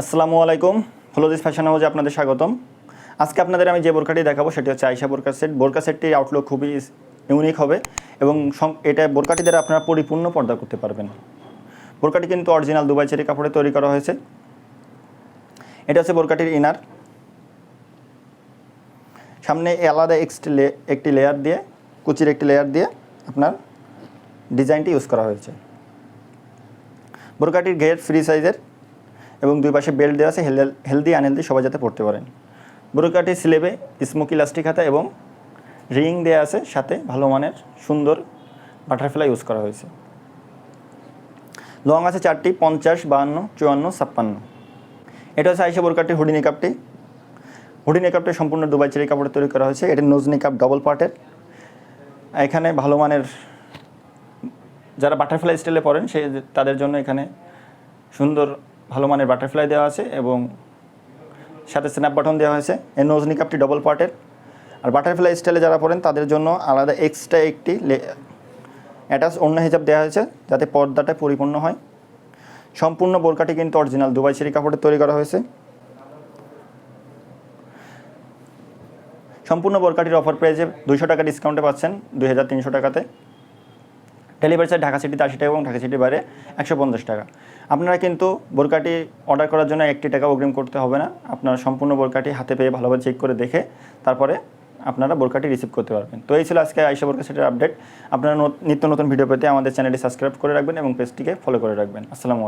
আসসালামু আলাইকুম ফলোদিস ফ্যাশন হাউসে আপনাদের স্বাগতম। আজকে আপনাদের আমি যে বোরকাটি দেখাবো সেটি হচ্ছে আয়সা বোরকা সেট। বোরকা সেটটির আউটলুক খুবই ইউনিক হবে এবং এটা বোরকাটি দ্বারা আপনারা পরিপূর্ণ পর্দা করতে পারবেন। বোরকাটি কিন্তু অরিজিনাল দুবাই চেরি কাপড়ে তৈরি করা হয়েছে। এটা হচ্ছে বোরকাটির ইনার সামনে আলাদা এক্সটি একটি লেয়ার দিয়ে, কুচির একটি লেয়ার দিয়ে আপনার ডিজাইনটি ইউজ করা হয়েছে। বোরকাটির ঘের ফ্রি সাইজের এবং দুই পাশে বেল্ট দেওয়া আছে, হেলদি আনহেলদি সবাই যাতে পড়তে পারেন। বোরকাটির স্লেবে, স্মোকি ইলাস্টিক হাতা এবং রিং দেওয়া আছে, সাথে ভালো মানের, সুন্দর বাটারফ্লাই ইউজ করা হয়েছে। লং আছে চারটি, পঞ্চাশ, বাহান্ন, চুয়ান্ন, ছাপ্পান্ন। এটা হচ্ছে আইসা বোরকাটির হুডি নিকাপটি হুডি নিকাপটি সম্পূর্ণ দুবাই চেরি কাপড়ে তৈরি করা হয়েছে। এটা নোজ নিকাপ ডবল পার্টের এখানে ভালো মানের, যারা বাটারফ্লাই স্টাইলে পড়েন সে তাদের জন্য এখানে সুন্দর ভালো মানের বাটারফ্লাই দেওয়া আছে এবং সাথে স্ন্যাপ বাটন দেওয়া হয়েছে। এই নোজ নিকাপটি ডবল পার্টের আর বাটারফ্লাই স্টাইলে যারা পড়েন তাদের জন্য আলাদা এক্সট্রা একটি অ্যাটাচ অন্য হিসাব দেওয়া হয়েছে যাতে পর্দাটা পরিপূর্ণ হয়। সম্পূর্ণ বোরকাটি কিন্তু অরিজিনাল দুবাই চেরি কাপড়ে তৈরি করা হয়েছে। সম্পূর্ণ বোরকাটির অফার প্রাইসে দুইশো টাকা ডিসকাউন্টে পাচ্ছেন দুই হাজার তিনশো টাকাতে। ডেলিভারি চার্জ ঢাকা সিটিতে আশি টাকা এবং ঢাকা সিটির বাইরে একশো পঞ্চাশ টাকা। আপনারা কিন্তু বোরকাটি অর্ডার করার জন্য একটি টাকা অগ্রিম করতে হবে না। আপনারা সম্পূর্ণ বোরকাটি হাতে পেয়ে ভালোভাবে চেক করে দেখে তারপরে আপনারা বোরকাটি রিসিভ করতে পারবেন। তো এই ছিল আজকে আইসা বোরকা সেটের আপডেট আপনারা নিত্য নতুন ভিডিও পেতে আমাদের চ্যানেলটি সাবস্ক্রাইব করে রাখবেন এবং পেজটিকে ফলো করে রাখবেন। আসসালামু